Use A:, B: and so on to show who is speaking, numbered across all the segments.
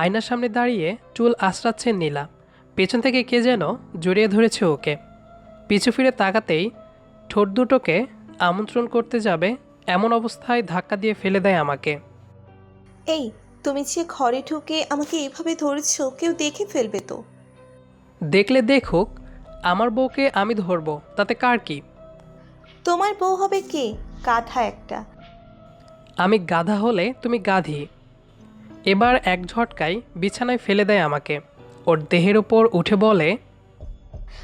A: আয়নার সামনে দাঁড়িয়ে চুল আশ্রাচ্ছে নীলা। পেছন থেকে কে যেন জড়িয়ে ধরেছে ওকে। পিছু ফিরে তাকাতেই ঠোঁট দুটোকে আমন্ত্রণ করতে যাবে এমন অবস্থায় ধাক্কা দিয়ে ফেলে দেয় আমাকে।
B: এই তুমি যে ঘরে ঢুকে আমাকে এভাবে ধরেছো কেউ দেখে ফেলবে তো।
A: দেখলে দেখুক আমার বউকে আমি ধরবো তাতে কার কি?
B: তোমার বউ হবে কে? কাঁথা একটা।
A: আমি গাধা হলে তুমি গাধি। এবার এক ঝটকায় বিছানায় ফেলে দেয় আমাকে। ওর দেহের ওপর উঠে বলে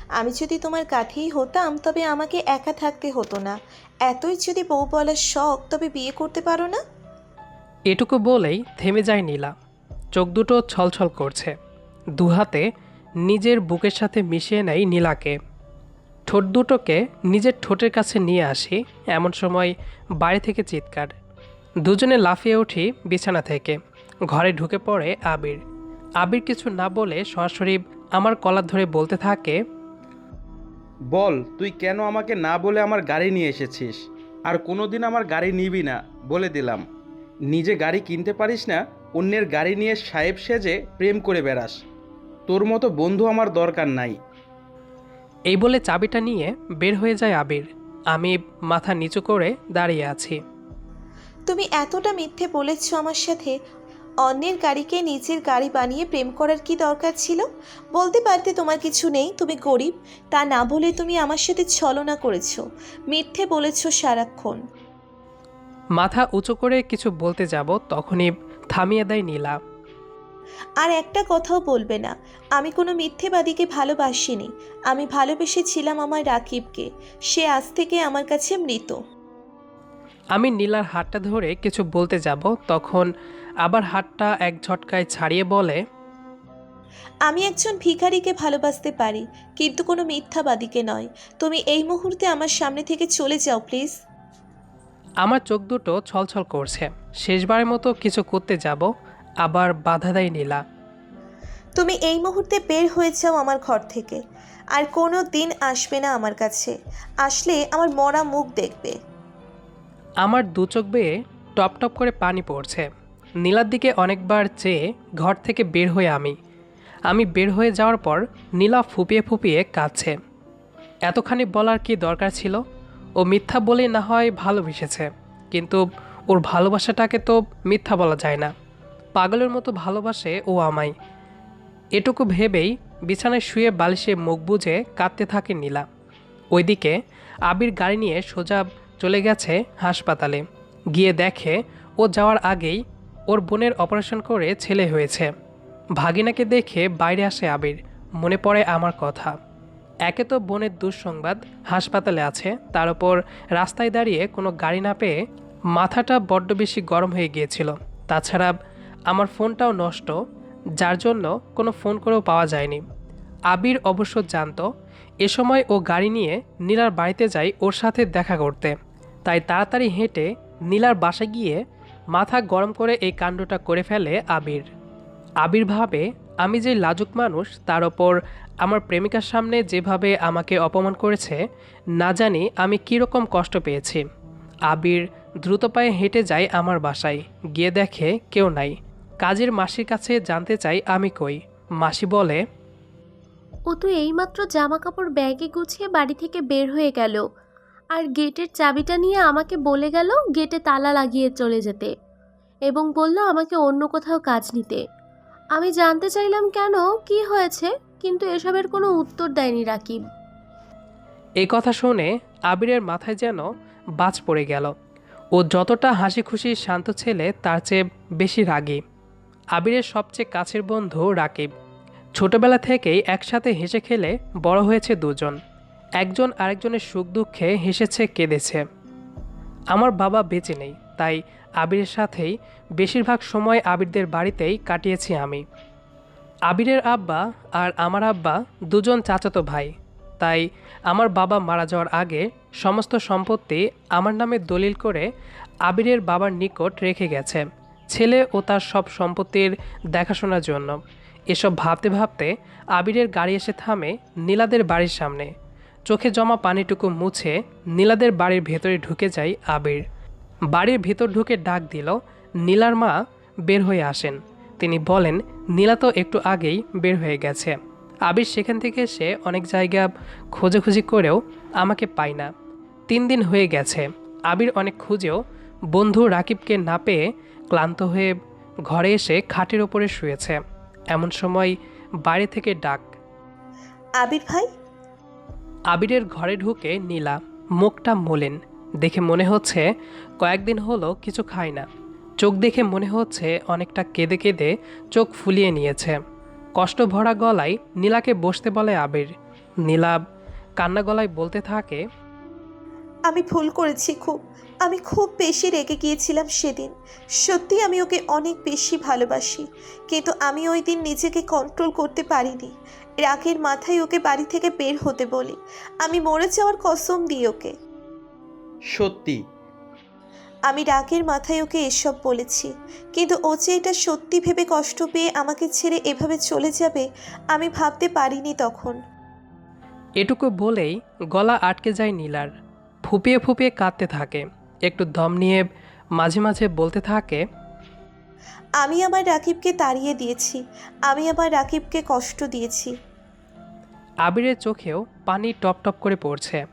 B: আমি যদি তোমার কাঠেই হতাম তবে আমাকে একা থাকতে হতো না। এতই যদি বউ বলার শখ তবে বিয়ে করতে পারো না?
A: এটুকু বলেই থেমে যায় নীলা। চোখ দুটো ছলছল করছে। দুহাতে নিজের বুকের সাথে মিশিয়ে নেয় নীলাকে। ঠোঁট দুটোকে নিজের ঠোঁটের কাছে নিয়ে আসি এমন সময় বাড়ি থেকে চিৎকার। দুজনে লাফিয়ে উঠি বিছানা থেকে। ঘরে ঢুকে পড়ে আবির। আবির কিছু না বলে সরাসরি আমার কলার ধরে বলতে থাকে
C: বল তুই কেন আমাকে না বলে আমার গাড়ি নিয়ে এসেছিস? আর কোনোদিন আমার গাড়ি নিবি না বলে দিলাম। নিজে গাড়ি কিনতে পারিস না অন্যের গাড়ি নিয়ে সাহেব সেজে প্রেম করে বেড়াস। তোর মতো বন্ধু আমার দরকার নাই।
A: এই বলে চাবিটা নিয়ে বের হয়ে যায় আবির। আমি মাথা নিচু করে দাঁড়িয়ে আছি।
B: তুমি এতটা মিথ্যে বলেছ আমার সাথে অন্যের গাড়িকে নিজের গাড়ি বানিয়ে প্রেম করার কি দরকার ছিল? বলতে পারতে তোমার কিছু নেই তুমি গরিব। তা না বলে তুমি আমার সাথে ছলনা করেছ। মিথ্যে বলেছ সারাক্ষণ।
A: মাথা উঁচু করে কিছু বলতে যাব তখনই থামিয়ে দেয় নীলা।
B: আর একটা কথাও বলবে না। আমি কোনো মিথ্যেবাদীকে ভালোবাসিনি। আমি ভালোবেসেছিলাম আমার রাকিবকে। সে আজ থেকে আমার কাছে মৃত।
A: আমি নীলার হাতটা ধরে কিছু বলতে যাব তখন আবার হাতটা এক ঝটকায় ছাড়িয়ে বলে
B: আমি একজন ভিখারিকে ভালোবাসতে পারি কিন্তু কোনো মিথ্যাবাদীকে নয়। তুমি এই মুহূর্তে আমার সামনে থেকে চলে যাও প্লিজ।
A: আমার চোখ দুটো ছলছল করছে। শেষবারের মতো কিছু করতে যাব আবার বাধা দেয় নীলা।
B: তুমি এই মুহূর্তে বের হয়ে যাও আমার ঘর থেকে। আর কোনো দিন আসবে না আমার কাছে। আসলে আমার মরা মুখ দেখবে।
A: আমার দু চোখ বেয়ে টপ টপ করে পানি পড়ছে। নীলার দিকে অনেকবার চেয়ে ঘর থেকে বের হয়ে আমি। আমি বের হয়ে যাওয়ার পর নীলা ফুপিয়ে ফুপিয়ে কাঁদছে। এতখানি বলার কি দরকার ছিল? ও মিথ্যা বলেই না হয় ভালোবেসেছে, কিন্তু ওর ভালোবাসাটাকে তো মিথ্যা বলা যায় না। পাগলের মতো ভালোবাসে ও আমায়। এটুকু ভেবেই বিছানায় শুয়ে বালিশে মুখ বুজে কাঁদতে থাকে নীলা। ওইদিকে আবির গাড়ি নিয়ে সোজা চলে গেছে হাসপাতালে। গিয়ে দেখে ও যাওয়ার আগেই ওর বোনের অপারেশন করে ছেলে হয়েছে। ভাগিনাকে দেখে বাইরে আসে আবির। মনে পড়ে আমার কথা। একে তো বোনের দুঃসংবাদ, হাসপাতালে আছে। তার উপর রাস্তায় দাঁড়িয়ে কোনো গাড়ি না পেয়ে মাথাটা বড্ড বেশি গরম হয়ে গিয়েছিল। তাছাড়া আমার ফোনটাও নষ্ট, যার জন্য কোনো ফোন করেও পাওয়া যায়নি। আবির অবশ্য জানত, এ সময় ও গাড়ি নিয়ে নীলার বাড়িতে যায় ওর সাথে দেখা করতে। তাই তাড়াতাড়ি হেঁটে নীলার বাসায় গিয়ে মাথা গরম করে এই কাণ্ডটা করে ফেলে আবির। আবির ভাবে, আমি যে লাজুক মানুষ, তার ওপর আমার প্রেমিকার সামনে যেভাবে আমাকে অপমান করেছে, না জানি আমি কীরকম কষ্ট পেয়েছি। আবির দ্রুত পায়ে হেঁটে যায় আমার বাসায়। গিয়ে দেখে কেউ নাই। কাজের মাসির কাছে জানতে চাই আমি কই। মাসি বলে,
D: ও তো এইমাত্র জামা কাপড় ব্যাগে গুছিয়ে বাড়ি থেকে বের হয়ে গেল। আর গেটের চাবিটা নিয়ে আমাকে বলে গেল গেটে তালা লাগিয়ে চলে যেতে এবং বলল আমাকে অন্য কোথাও কাজ নিতে। আমি জানতে চাইলাম কেন, কি হয়েছে? কিন্তু এসবের কোনো উত্তর দেয়নি রাকিব।
A: এই কথা শুনে আবিরের মাথায় যেন বাজ পড়ে গেল। ও যতটা হাসি খুশি শান্ত ছেলে, তার চেয়ে বেশি রাগী। আবিরের সবচেয়ে কাছের বন্ধু রাকিব। ছোটবেলা থেকেই একসাথে হেসে খেলে বড় হয়েছে দুজন। একজন আরেকজনের সুখ দুঃখে হেসেছে, কেঁদেছে। আমার বাবা বেঁচে নেই, তাই আবিরের সাথেই বেশিরভাগ সময় আবিরদের বাড়িতেই কাটিয়েছি আমি। আবিরের আব্বা আর আমার আব্বা দুজন চাচাতো ভাই, তাই আমার বাবা মারা যাওয়ার আগে সমস্ত সম্পত্তি আমার নামে দলিল করে আবিরের বাবার নিকট রেখে গেছে, ছেলে ও তার সব সম্পত্তির দেখাশোনার জন্য। এসব ভাবতে ভাবতে আবিরের গাড়ি এসে থামে নীলাদের বাড়ির সামনে। চোখে জমা পানিটুকু মুছে নীলাদের বাড়ির ভেতরে ঢুকে যায় আবির। বাড়ির ভেতর ঢুকে ডাক দিল, নীলার মা, বের হয়ে আসেন। তিনি বলেন, নীলা তো একটু আগেই বের হয়ে গেছে। আবির সেখান থেকে এসে অনেক জায়গা খোঁজাখুঁজি করেও আমাকে পায় না। তিন দিন হয়ে গেছে। আবির অনেক খুঁজেও বন্ধু রাকিবকে না পেয়ে ক্লান্ত হয়ে ঘরে এসে খাটের ওপরে শুয়েছে। এমন সময় বাইরে থেকে ডাক,
B: আবির ভাই
A: আবিরের ঘরে ঢুকে নীলা মুখটা মলিন। দেখে মনে হচ্ছে কয়েকদিন হলো কিছু খায় না। চোখ দেখে মনে হচ্ছে অনেকটা কেঁদে কেঁদে চোখ ফুলিয়ে নিয়েছে। কষ্ট ভরা গলায় নীলাকে বসতে বলে আবির। নীলা কান্না গলায় বলতে থাকে
B: আমি ভুল করেছি খুব। আমি খুব বেশি রেগে গিয়েছিলাম সেদিন। সত্যি আমি ওকে অনেক বেশি ভালোবাসি। কিন্তু আমি ওই দিন নিজেকে কন্ট্রোল করতে পারিনি। রাগের মাথায় ওকে বাড়ি থেকে বের হতে বলি। আমি মরে যাওয়ার কসম দিই ওকে।
C: সত্যি।
B: আমি রাগের মাথায় ওকে এসব বলেছি। কিন্তু ও যে এটা সত্যি ভেবে কষ্ট পেয়ে আমাকে ছেড়ে এভাবে চলে যাবে আমি ভাবতে পারিনি তখন।
A: এটুকু বলেই গলা আটকে যায় নীলার। ফুপিয়ে ফুপিয়ে কাঁদতে থাকে। একটু দম নিয়ে মাঝে মাঝে বলতে থাকে
B: আমি আমার রাকিবকে তাড়িয়ে দিয়েছি। আমি আমার রাকিবকে কষ্ট দিয়েছি।
A: আবিরের চোখেও পানি টপ টপ করে পড়ছে।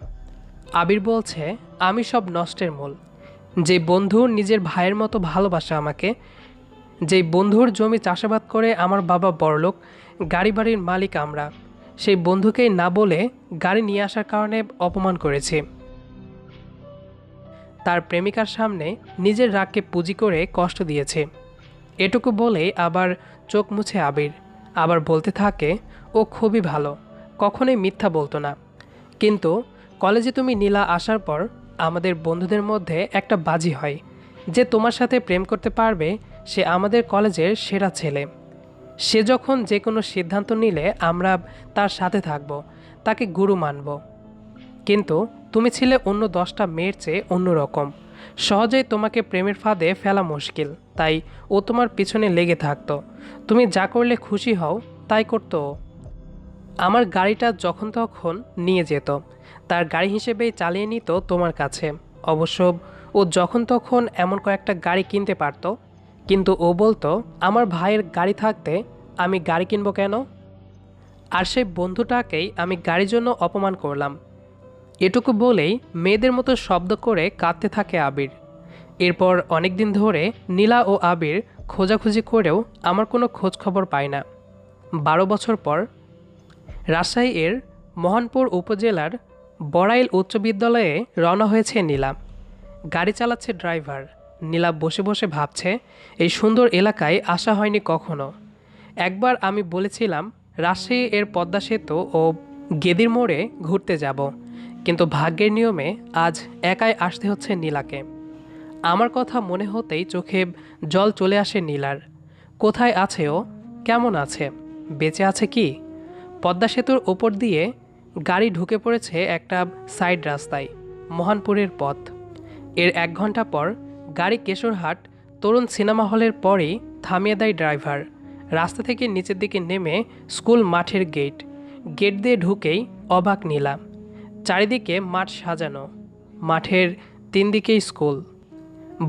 A: আবির বলছে আমি সব নষ্টের মূল। যে বন্ধুর নিজের ভাইয়ের মতো ভালোবাসা আমাকে যেই বন্ধুর জমি চাষাবাদ করে আমার বাবা বড়লোক গাড়ি বাড়ির মালিক আমরা সেই বন্ধুকেই না বলে গাড়ি নিয়ে আসার কারণে অপমান করেছি। তার প্রেমিকার সামনে নিজের রাগকে পুঁজি করে কষ্ট দিয়েছে। এটুকু বলে আবার চোখ মুছে আবির। আবার বলতে থাকে, ও খুবই ভালো, কখনোই মিথ্যা বলতো না। কিন্তু কলেজে তুমি নীলা আসার পর আমাদের বন্ধুদের মধ্যে একটা বাজি হয়। যে তোমার সাথে প্রেম করতে পারবে, সে আমাদের কলেজের সেরা ছেলে। সে যখন যে কোনো সিদ্ধান্ত নিলে আমরা তার সাথে থাকব, তাকে গুরু মানব। কিন্তু তুমি ছিলে অন্য দশটা মেয়ের চেয়ে অন্যরকম। সহজেই তোমাকে প্রেমের ফাঁদে ফেলা মুশকিল, তাই ও তোমার পিছনে লেগে থাকতো। তুমি যা করলে খুশি হও, তাই করতো। আমার গাড়িটা যখন তখন নিয়ে যেত, তার গাড়ি হিসেবেই চালিয়ে নিত তোমার কাছে। অবশ্য ও যখন তখন এমন কয়েকটা গাড়ি কিনতে পারতো, কিন্তু ও বলতো, আমার ভাইয়ের গাড়ি থাকতে আমি গাড়ি কিনবো কেন? আর সেই বন্ধুটাকেই আমি গাড়ির জন্য অপমান করলাম। এটুকু বলেই মেয়েদের মতো শব্দ করে কাঁদতে থাকে আবির। এরপর অনেক দিন ধরে নীলা ও আবির খোঁজাখুঁজি করেও আমার কোনো খোঁজ খবর পায় না। বারো বছর পর রাজশাহী এর মোহনপুর উপজেলার বড়াইল উচ্চ বিদ্যালয়ে রওনা হয়েছে নীলা। গাড়ি চালাচ্ছে ড্রাইভার। নীলা বসে বসে ভাবছে, এই সুন্দর এলাকায় আসা হয়নি কখনো। একবার আমি বলেছিলাম, রাজশাহী এর পদ্মা সেতু ও গেদির মোড়ে ঘুরতে যাব। কিন্তু ভাগ্যের নিয়মে আজ একাই আসতে হচ্ছে নীলাকে। আমার কথা মনে হতেই চোখে জল চলে আসে নীলার। কোথায় আছে ও? কেমন আছে? বেঁচে আছে কি? পদ্মা সেতুর ওপর দিয়ে গাড়ি ঢুকে পড়েছে একটা সাইড রাস্তায়, মহানপুরের পথ। এর এক ঘণ্টা পর গাড়ি কেশরহাট তরুণ সিনেমা হলের পরেই থামিয়ে দেয় ড্রাইভার। রাস্তা থেকে নিচের দিকে নেমে স্কুল মাঠের গেট। গেট দিয়ে ঢুকেই অবাক নিলাম চারিদিকে মাঠ সাজানো, মাঠের তিন দিকেই স্কুল।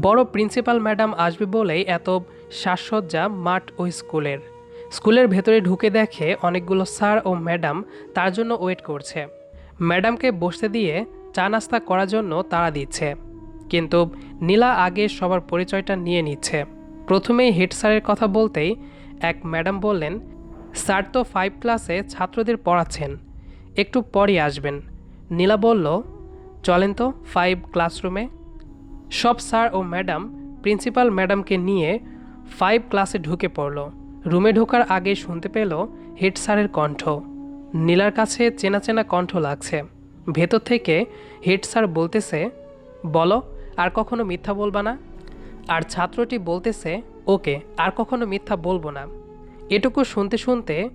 A: বড় প্রিন্সিপাল ম্যাডাম আসবে বলেই এত সাজসজ্জা মাঠ ওই স্কুলের। স্কুলের ভেতরে ঢুকে দেখে অনেকগুলো স্যার ও ম্যাডাম তার জন্য ওয়েট করছে। ম্যাডামকে বসতে দিয়ে চা নাস্তা করার জন্য তারা দিচ্ছে। কিন্তু নীলা আগে সবার পরিচয়টা নিয়ে নিচ্ছে। প্রথমেই হেড স্যারের কথা বলতেই এক ম্যাডাম বললেন, স্যার তো ফাইভ ক্লাসে ছাত্রদের পড়াচ্ছেন, একটু পরই আসবেন। নীলা বলল, চলেন তো ফাইভ ক্লাসরুমে সব স্যার ও ম্যাডাম প্রিন্সিপাল ম্যাডামকে নিয়ে ফাইভ ক্লাসে ঢুকে পড়ল। রুমে ঢোকার আগে শুনতে পেল হেড স্যারের কণ্ঠ। নীলার কাছে চেনা চেনা কণ্ঠ লাগছে। ভেতর থেকে হেড স্যার বলতেছে, বলো, আর কখনো মিথ্যা বলবা না? আর ছাত্রটি বলতেছে, ওকে, আর কখনো মিথ্যা বলব না। এটুকু শুনতে শুনতে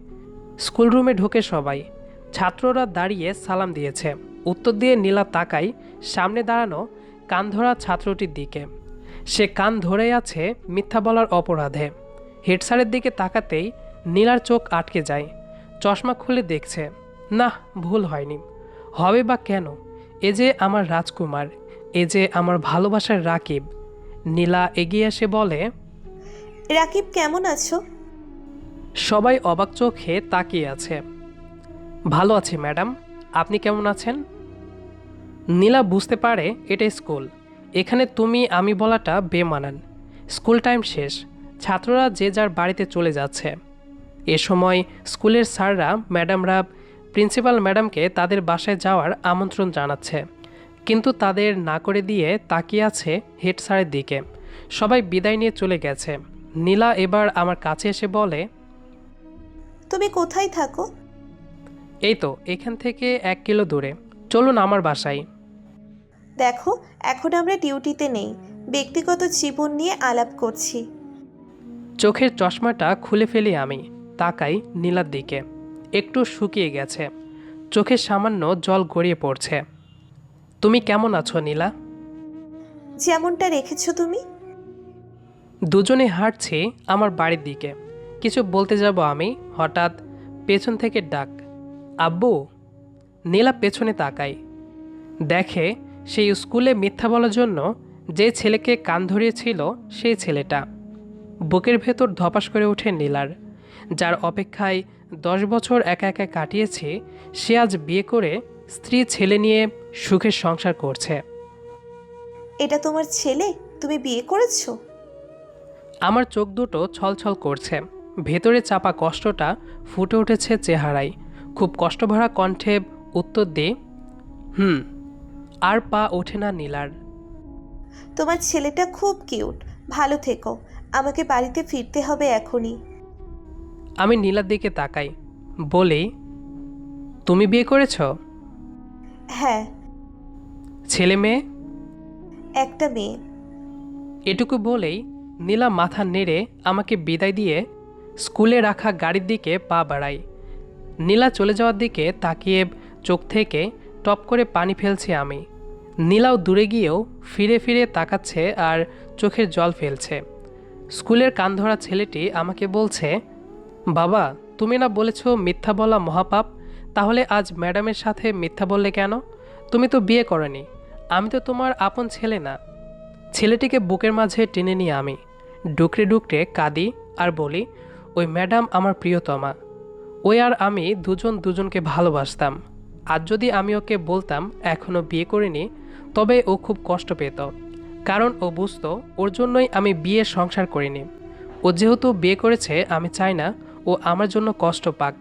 A: স্কুল রুমে ঢোকে সবাই। ছাত্ররা দাঁড়িয়ে সালাম দিয়েছে। উত্তর দিয়ে নীলা তাকাই সামনে দাঁড়ানো কান ধরা ছাত্রটির দিকে। সে কান ধরে আছে মিথ্যা বলার অপরাধে। হেডসারের দিকে তাকাতেই নীলার চোখ আটকে যায়। চশমা খুলে দেখছে না ভুল হয়নি। হবে বা কেন? এ যে আমার রাজকুমার এ যে আমার ভালোবাসার রাকিব। নীলা এগিয়ে এসে বলে
B: রাকিব কেমন আছো?
A: সবাই অবাক চোখে তাকিয়ে আছে। ভালো আছি, ম্যাডাম। আপনি কেমন আছেন? নীলা বুঝতে পারে এটা স্কুল। এখানে তুমি, আমি বলাটা বেমানান। স্কুল টাইম শেষ। ছাত্ররা যে যার বাড়িতে চলে যাচ্ছে। এ সময় স্কুলের স্যাররা, ম্যাডামরা, প্রিন্সিপাল ম্যাডামকে তাদের বাসায় যাওয়ার আমন্ত্রণ জানাচ্ছে। কিন্তু তাদের না করে দিয়ে তাকিয়ে আছে হেড স্যারের দিকে। সবাই বিদায় নিয়ে চলে গেছে। নীলা এবার আমার কাছে এসে বলে,
B: তুমি কোথায় থাকো?
A: এই তো এখান থেকে এক কিলো দূরে। চলুন আমার বাসায়।
B: দেখো এখন আমরা ডিউটিতে নেই। ব্যক্তিগত জীবন নিয়ে আলাপ করছি।
A: চোখের চশমাটা খুলে ফেলি আমি। তাকাই নীলার দিকে। একটু শুকিয়ে গেছে। চোখের সামান্য জল গড়িয়ে পড়ছে। তুমি কেমন আছো নীলা?
B: যেমনটা রেখেছো তুমি।
A: দুজনে হাঁটছি আমার বাড়ির দিকে। কিছু বলতে যাব আমি হঠাৎ পেছন থেকে ডাক। আব্বু নীলা পেছনে তাকাই দেখে সেই স্কুলে মিথ্যা বলার জন্য যে ছেলেকে কান ধরিয়েছিল সেই ছেলেটা। বুকের ভেতর ধপাস করে ওঠে নীলার যার অপেক্ষায় দশ বছর একা একা কাটিয়েছে সে আজ বিয়ে করে স্ত্রী ছেলে নিয়ে সুখের সংসার করছে।
B: এটা তোমার ছেলে? তুমি বিয়ে করেছ?
A: আমার চোখ দুটো ছলছল করছে ভেতরে চাপা কষ্টটা ফুটে উঠেছে চেহারায়। খুব কষ্টভরা কণ্ঠে উত্তর দে হুম আর পা ওঠে না নীলার।
B: তোমার ছেলেটা খুব কিউট ভালো থেকো আমাকে বাড়িতে ফিরতে হবে এখনই।
A: আমি নীলার দিকে তাকাই বলি তুমি বিয়ে করেছ?
B: হ্যাঁ।
A: ছেলে মেয়ে?
B: একটা মেয়ে।
A: এটুকু বলেই নীলা মাথা নেড়ে আমাকে বিদায় দিয়ে স্কুলে রাখা গাড়ির দিকে পা বাড়াই নীলা চলে যাওয়ার দিকে তাকিয়ে চোখ থেকে টপ করে পানি ফেলছি আমি। নীলাও দূরে গিয়েও ফিরে ফিরে তাকাচ্ছে আর চোখের জল ফেলছে। স্কুলের কান ধরা ছেলেটি আমাকে বলছে, বাবা, তুমি না বলেছ মিথ্যা বলা মহাপাপ? তাহলে আজ ম্যাডামের সাথে মিথ্যা বললে কেন? তুমি তো বিয়ে করনি। আমি তো তোমার আপন ছেলে না। ছেলেটিকে বুকের মাঝে টেনে নিয়ে আমি। ডুকরে ডুকরে কাঁদি আর বলি, ওই ম্যাডাম আমার প্রিয়তমা। ওই আর আমি দুজন দুজনকে ভালোবাসতাম। আর যদি আমি ওকে বলতাম এখনও বিয়ে করিনি, তবে ও খুব কষ্ট পেত। কারণ ও বুঝতো, ওর জন্যই আমি বিয়ে সংসার করিনি। ও যেহেতু বিয়ে করেছে, আমি চাই না ও আমার জন্য কষ্ট পাক।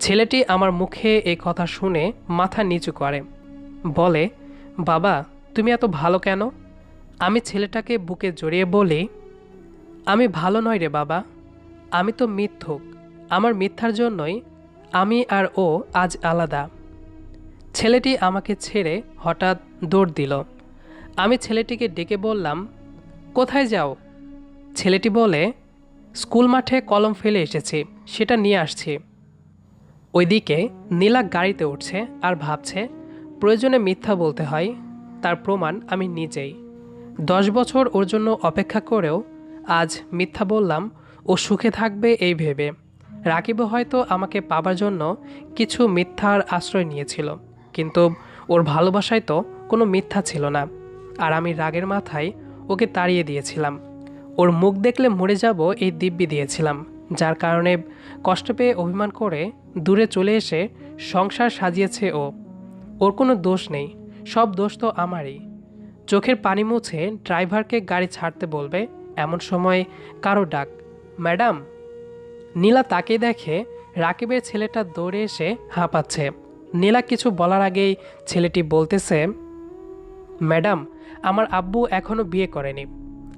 A: ছেলেটি আমার মুখে এই কথা শুনে মাথা নিচু করে। বলে, বাবা, তুমি এত ভালো কেন? আমি ছেলেটাকে বুকে জড়িয়ে বলি, আমি ভালো নয় রে বাবা। আমি তো মিথ্যুক। আমার মিথ্যার জন্যই আমি আর ও আজ আলাদা। ছেলেটি আমাকে ছেড়ে হঠাৎ দৌড় দিল। আমি ছেলেটিকে ডেকে বললাম, কোথায় যাও? ছেলেটি বলে, স্কুল মাঠে কলম ফেলে এসেছি, সেটা নিয়ে আসছি। ওইদিকে নীলা গাড়িতে উঠছে আর ভাবছে, প্রয়োজনে মিথ্যা বলতে হয়, তার প্রমাণ আমি নিজেই। দশ বছর ওর জন্য অপেক্ষা করেও আজ মিথ্যা বললাম, ও সুখে থাকবে এই ভেবে। রাকিবও হয়তো আমাকে পাবার জন্য কিছু মিথ্যার আশ্রয় নিয়েছিল, কিন্তু ওর ভালোবাসায় তো কোনো মিথ্যা ছিল না। আর আমি রাগের মাথায় ওকে তাড়িয়ে দিয়েছিলাম। ওর মুখ দেখলে মরে যাব এই দিব্যি দিয়েছিলাম, যার কারণে কষ্ট পেয়ে অভিমান করে দূরে চলে এসে সংসার সাজিয়েছে ও। ওর কোনো দোষ নেই, সব দোষ তো আমারই। চোখের পানি মুছে ড্রাইভারকে গাড়ি ছাড়তে বলবে এমন সময় কারও ডাক, ম্যাডাম নীলা তাকে দেখে রাকিবের ছেলেটা দৌড়ে এসে হাঁপাচ্ছে। নীলা কিছু বলার আগেই ছেলেটি বলতেছে, ম্যাডাম, আমার আব্বু এখনও বিয়ে করেনি।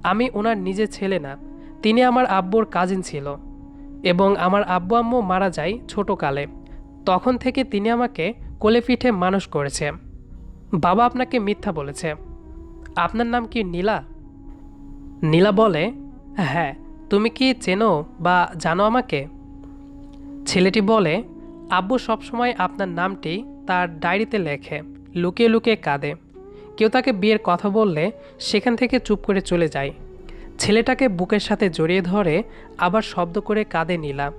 A: আমি ওনার নিজের ছেলে না, তিনি আমার আব্বুর কাজিন ছিল। এবং আমার আব্বু আম্মু মারা যায় ছোটোকালে। তখন থেকে তিনি আমাকে কোলে পিঠে মানুষ করেছে। বাবা আপনাকে মিথ্যা বলেছে। আপনার নাম কি নীলা? নীলা বলে হ্যাঁ তুমি কি চেনো বা জানো আমাকে? ছেলেটি বলে, আব্বু সবসময় আপনার নামটি তার ডায়েরিতে লেখে, লুকিয়ে লুকিয়ে কাঁদে। কেউ তাকে বিয়ের কথা বললে সেখান থেকে চুপ করে চলে যায়। ছেলেটাকে বুকের সাথে জড়িয়ে ধরে আবার শব্দ করে কাঁদে নীলা।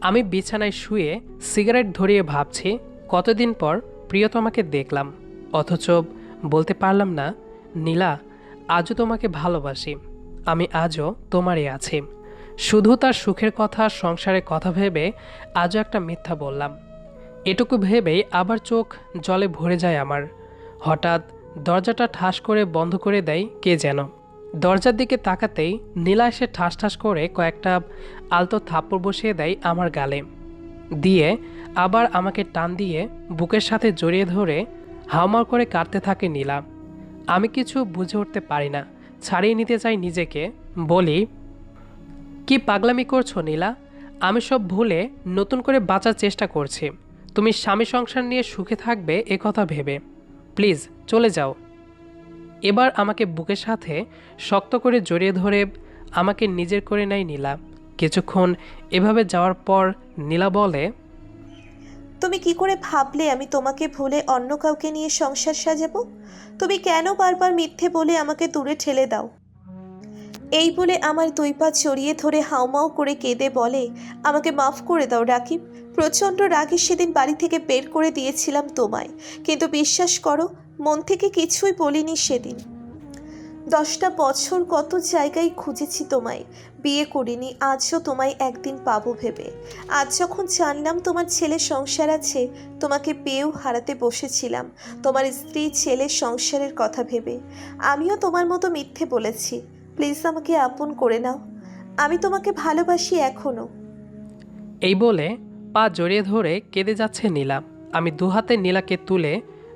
A: আমি বিছানায় শুয়ে সিগারেট ধরিয়ে ভাবছি, কতদিন পর প্রিয়তমাকে দেখলাম। অথচ বলতে পারলাম না, নীলা, আজও তোমাকে ভালোবাসি। আমি আজও তোমারই আছি। শুধু তার সুখের কথা, সংসারের কথা ভেবে আজও একটা মিথ্যা বললাম। এটুকু ভেবেই আবার চোখ জলে ভরে যায় আমার। হঠাৎ দরজাটা ঠাস করে বন্ধ করে দেয় কে যেন। দরজার দিকে তাকাতেই নীলা এসে ঠাস ঠাস করে কয়েকটা আলতো থাপ্পড় বসিয়ে দেয় আমার গালে। দিয়ে আবার আমাকে টান দিয়ে বুকের সাথে জড়িয়ে ধরে হাওমার করে কাটতে থাকে নীলা। আমি কিছু বুঝে উঠতে পারি না। ছাড়িয়ে নিতে চাই নিজেকে, বলি, কি পাগলামি করছ নীলা? আমি সব ভুলে নতুন করে বাঁচার চেষ্টা করছি। তুমি স্বামী সংসার নিয়ে সুখে থাকবে কথা ভেবে। প্লিজ, চলে যাও। এবার আমাকে বুকের সাথে শক্ত করে জড়িয়ে ধরে আমাকে নিজের করে নেয় নীলা। কিছুক্ষণ এভাবে যাওয়ার পর নীলা বলে
B: তুমি কি করে ভাবলে আমি তোমাকে ভুলে অন্য কাউকে নিয়ে সংসার সাজাবো? তুমি কেন বারবার মিথ্যে বলে আমাকে দূরে ঠেলে দাও? এই বলে আমার দুই পা চড়িয়ে ধরে হাউমাউ করে কেঁদে বলে, আমাকে মাফ করে দাও রাকিব। প্রচণ্ড রাগে সেদিন বাড়ি থেকে বের করে দিয়েছিলাম তোমায়। কিন্তু বিশ্বাস করো, মন থেকে কিছুই বলিনি সেদিন। দশটা বছর কত জায়গায় খুঁজেছি তোমায়। বিয়ে করিনি, আজও তোমায় একদিন পাবো ভেবে। আজ যখন জানলাম তোমার ছেলে সংসার আছে, তোমাকে পেয়েও হারাতে বসেছিলাম, তোমার স্ত্রী ছেলে সংসারের কথা ভেবে। আমিও তোমার মতো মিথ্যে বলেছি, প্লিজ আমাকে আপন করে নাও। আমি তোমাকে ভালোবাসি এখনও
A: এই বলে পা জড়িয়ে ধরে কেঁদে যাচ্ছে নীলা। আমি দুহাতে নীলাকে তুলে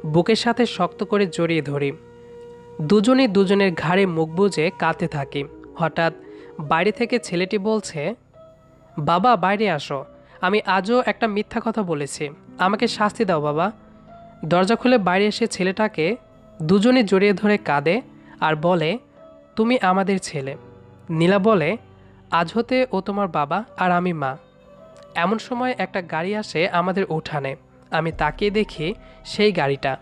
A: বুকের সাথে শক্ত করে জড়িয়ে ধরি। দুজনেই দুজনের ঘাড়ে মুখ বুজে কাঁদতে থাকি। হঠাৎ বাইরে থেকে ছেলেটি বলছে, বাবা, বাইরে আসো। আমি আজও একটা মিথ্যা কথা বলেছি। আমাকে শাস্তি দাও, বাবা। দরজা খুলে বাইরে এসে ছেলেটাকে দুজনে জড়িয়ে ধরে কাঁদে আর বলে, তুমি আমাদের ছেলে। নীলা বলে, আজ হতে ও তোমার বাবা আর আমি মা। এমন সময় একটা গাড়ি আসে আমাদের উঠানে। আমি তাকিয়ে দেখি সেই গাড়িটা।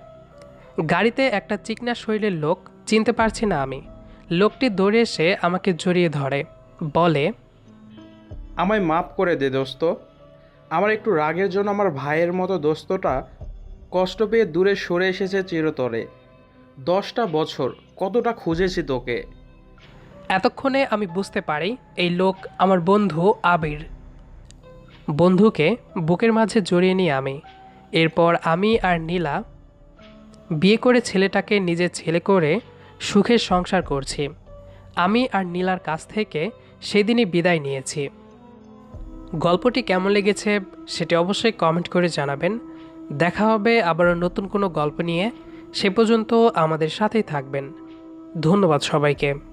A: গাড়িতে একটা চিকনা শরীরের লোক চিনতে পারছি না আমি। লোকটি দৌড়ে এসে আমাকে জড়িয়ে ধরে বলে
C: আমায় মাফ করে দে দোস্ত। আমার একটু রাগের জন্য আমার ভাইয়ের মতো দোস্তটা কষ্ট পেয়ে দূরে সরে এসেছে চিরতরে। দশটা বছর কতটা খুঁজেছি তোকে?
A: এতক্ষণে আমি বুঝতে পারি এই লোক আমার বন্ধু আবির। বন্ধুকে বুকের মাঝে জড়িয়ে নিই আমি এরপর আমি আর নীলা বিয়ে করে ছেলেটাকে নিজের ছেলে করে সুখের সংসার করছি। আমি আর নীলার কাছ থেকে সেদিনই বিদায় নিয়েছি। গল্পটি কেমন লেগেছে সেটি অবশ্যই কমেন্ট করে জানাবেন। দেখা হবে আবারও নতুন কোনো গল্প নিয়ে। সে পর্যন্ত আমাদের সাথেই থাকবেন। ধন্যবাদ সবাইকে।